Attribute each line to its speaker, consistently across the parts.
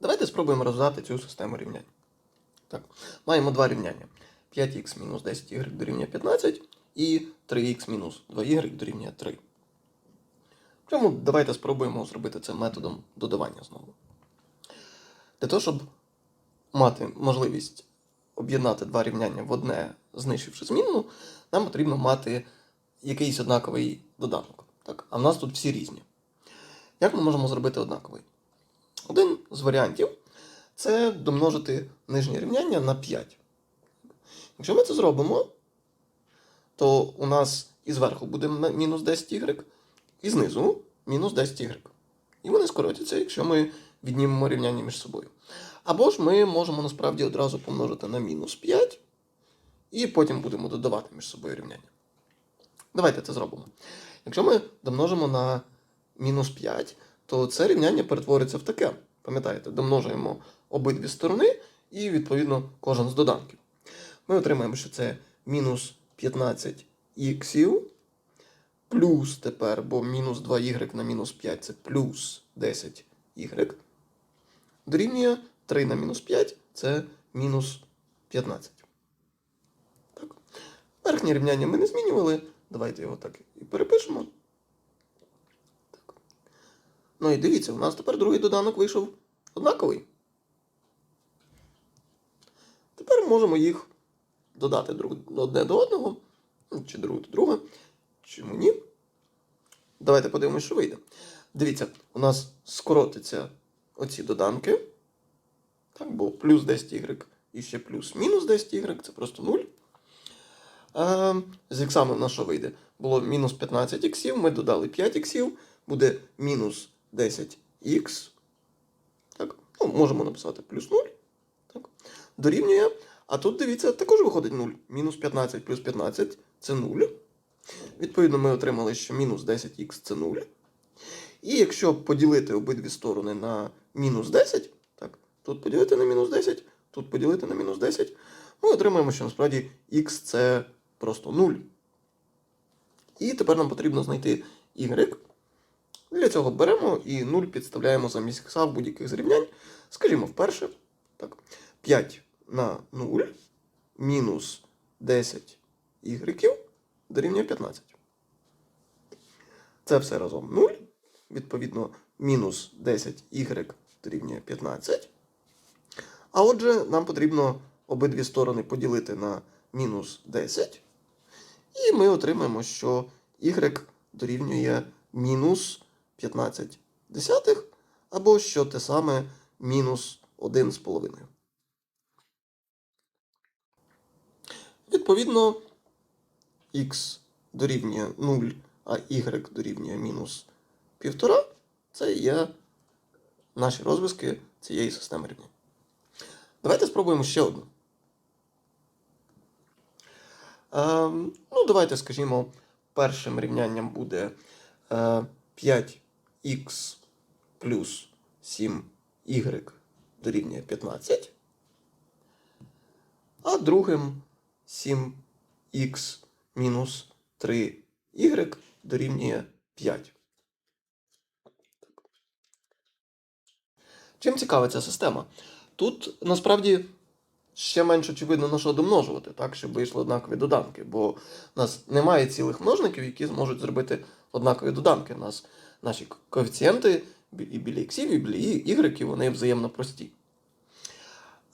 Speaker 1: Давайте спробуємо розв'язати цю систему рівнянь. Так, маємо два рівняння. 5х мінус 10y дорівнює 15 і 3х мінус 2y дорівнює 3. Прямо давайте спробуємо зробити це методом додавання знову. Для того, щоб мати можливість об'єднати два рівняння в одне, знищивши змінну, нам потрібно мати якийсь однаковий доданок. Так? А в нас тут всі різні. Як ми можемо зробити однаковий? Один з варіантів це домножити нижнє рівняння на 5. Якщо ми це зробимо, то у нас і зверху буде мінус 10y, і знизу мінус 10y. І вони скоротяться, якщо ми віднімемо рівняння між собою. Або ж ми можемо насправді одразу помножити на мінус 5, і потім будемо додавати між собою рівняння. Давайте це зробимо. Якщо ми домножимо на мінус 5, то це рівняння перетвориться в таке. Пам'ятаєте, домножуємо обидві сторони і, відповідно, кожен з доданків. Ми отримаємо, що це мінус 15 іксів, плюс тепер, бо мінус 2y на мінус 5 це плюс 10 y. Дорівнює 3 на мінус 5 це мінус 15. Так. Верхнє рівняння ми не змінювали. Давайте його так і перепишемо. Ну і дивіться, у нас тепер другий доданок вийшов однаковий. Тепер можемо їх додати друг, одне до одного, ну, чи друге до друга. Чому ні? Давайте подивимося, що вийде. Дивіться, у нас скоротиться оці доданки. Так, бо плюс 10y і ще плюс мінус 10y це просто 0. А, з іксами в що вийде? Було мінус 15 іксів, ми додали 5 іксів, буде мінус 10х. Так, ну, можемо написати плюс 0. Так. Дорівнює. А тут дивіться, також виходить 0. Мінус 15 плюс 15 це 0. Відповідно, ми отримали, що мінус 10х це 0. І якщо поділити обидві сторони на мінус 10, так, тут поділити на мінус 10, тут поділити на мінус 10, ми отримаємо, що насправді х це просто 0. І тепер нам потрібно знайти y. Для цього беремо і 0 підставляємо замість х будь-яких зрівнянь. Скажімо, вперше. Так, 5 на 0 мінус 10 y дорівнює 15. Це все разом 0. Відповідно, мінус 10 y дорівнює 15. А отже, нам потрібно обидві сторони поділити на мінус 10. І ми отримаємо, що y дорівнює мінус 15 десятих, або що те саме мінус 1,5. Відповідно, x дорівнює 0, а y дорівнює мінус 1,5. Це є наші розв'язки цієї системи рівнянь. Давайте спробуємо ще одну. Ем, ну, давайте, скажімо, першим рівнянням буде е, 5х плюс 7y дорівнює 15. А другим 7х мінус 3y дорівнює 5. Чим цікава ця система? Тут насправді ще менш очевидно на що домножувати, так, щоб вийшли однакові доданки, бо в нас немає цілих множників, які зможуть зробити однакові доданки. У нас наші коефіцієнти і біля іксів, і біля ігреків, вони взаємно прості.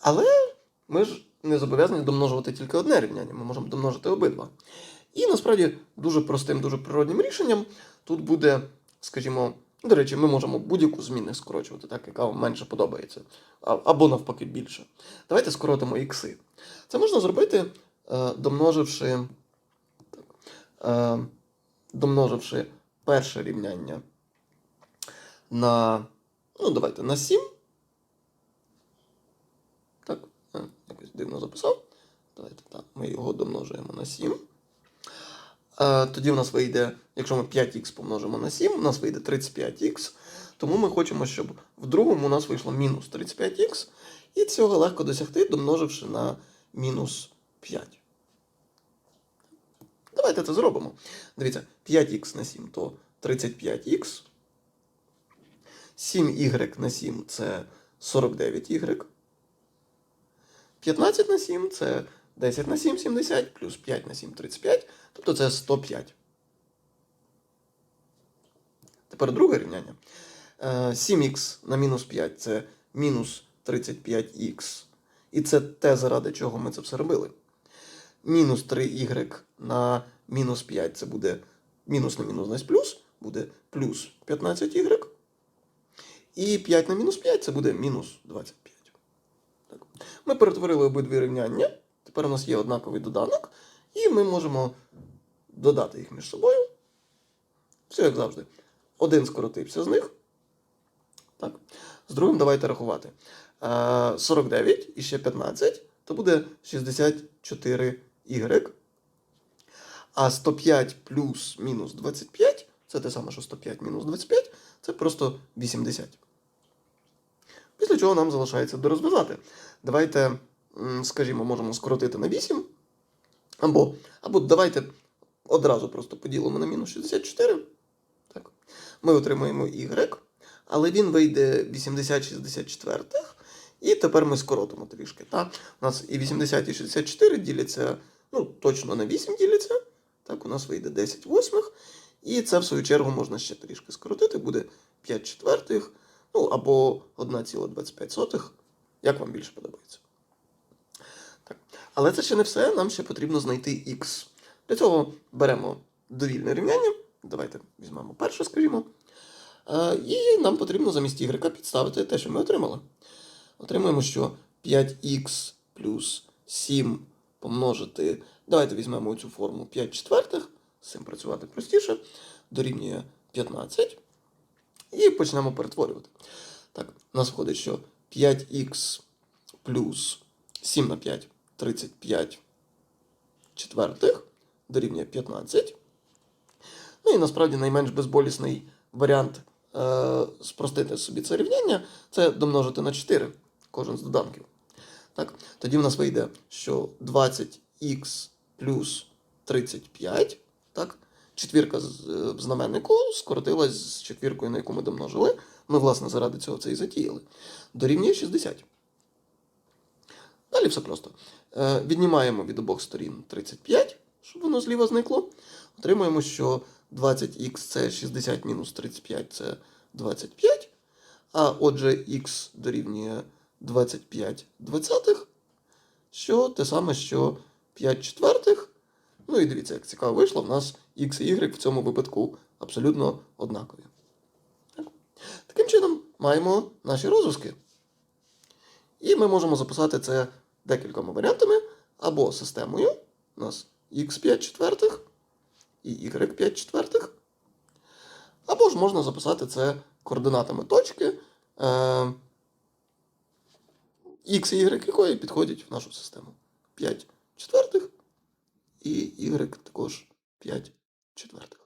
Speaker 1: Але ми ж не зобов'язані домножувати тільки одне рівняння, ми можемо домножити обидва. І насправді дуже простим, дуже природнім рішенням тут буде, скажімо, до речі, ми можемо будь-яку зміну скорочувати, так, яка вам менше подобається, або навпаки більше. Давайте скоротимо ікси. Це можна зробити, е, домноживши, е, домноживши перше рівняння на, ну, давайте, на 7. Так, е, якось дивно записав. Давайте так, ми його домножуємо на 7. Е, Тоді в нас вийде, якщо ми 5х помножимо на 7, у нас вийде 35х. Тому ми хочемо, щоб в другому у нас вийшло мінус 35х. І цього легко досягти, домноживши на мінус 5. Давайте це зробимо. Дивіться, 5х на 7 то 35х. 7y на 7 це 49y. 15 на 7 це 10 на 7 70, плюс 5 на 7 35, тобто це 105. Тепер друге рівняння. Е, 7х на мінус 5 це мінус 35х. І це те, заради чого ми це все робили. Мінус 3y на мінус 5 це буде мінус на мінус дасть плюс, буде плюс 15y. І 5 на мінус 5 це буде мінус 25. Так. Ми перетворили обидві рівняння. Тепер у нас є однаковий доданок, і ми можемо додати їх між собою. Все як завжди. Один скоротився з них. Так. З другим давайте рахувати. Е, 49 і ще 15, то буде 64y. А 105 плюс мінус 25 це те саме, що 105 мінус 25, це просто 80. Після чого нам залишається дорозв'язати. Давайте, скажімо, можемо скоротити на 8. Або, або давайте одразу просто поділимо на мінус 64. Так. Ми отримаємо y, але він вийде 80 64. І тепер ми скоротимо трішки. Так? У нас і 80 і 64 діляться, ну, точно на 8 діляться. Так, у нас вийде 10 восьмих. І це, в свою чергу, можна ще трішки скоротити, буде 5 четвертих, ну або 1,25, як вам більше подобається. Так. Але це ще не все, нам ще потрібно знайти х. Для цього беремо довільне рівняння. Давайте візьмемо перше, скажімо. Е, І нам потрібно замість y підставити те, що ми отримали. Отримуємо, що 5х плюс 7 помножити. Давайте візьмемо цю форму 5 четвертих, з цим працювати простіше, дорівнює 15. І почнемо перетворювати. Так, у нас виходить, що 5х плюс 7 на 5 35 четвертих дорівнює 15. Ну і насправді найменш безболісний варіант е, спростити собі це рівняння це домножити на 4 кожен з доданків. Так, тоді в нас вийде, що 20х плюс 35, так, четвірка з- е, знаменнику скоротилась з четвіркою, на яку ми домножили. Ми, власне, заради цього це і затіяли. Дорівнює 60. Далі все просто. Е, віднімаємо від обох сторін 35, щоб воно зліва зникло. Отримуємо, що 20х це 60 мінус 35 це 25. А отже, х дорівнює 25 двадцятих, що те саме, що 5 четвертих. Ну і дивіться, як цікаво вийшло, в нас х і y в цьому випадку абсолютно однакові. Так. Таким чином, маємо наші розв'язки. І ми можемо записати це декількома варіантами або системою. У нас x5 четвертих і y5 четвертих. Або ж можна записати це координатами точки, е, x і y якої підходять в нашу систему. 5 четвертих і y також 5 четвертих.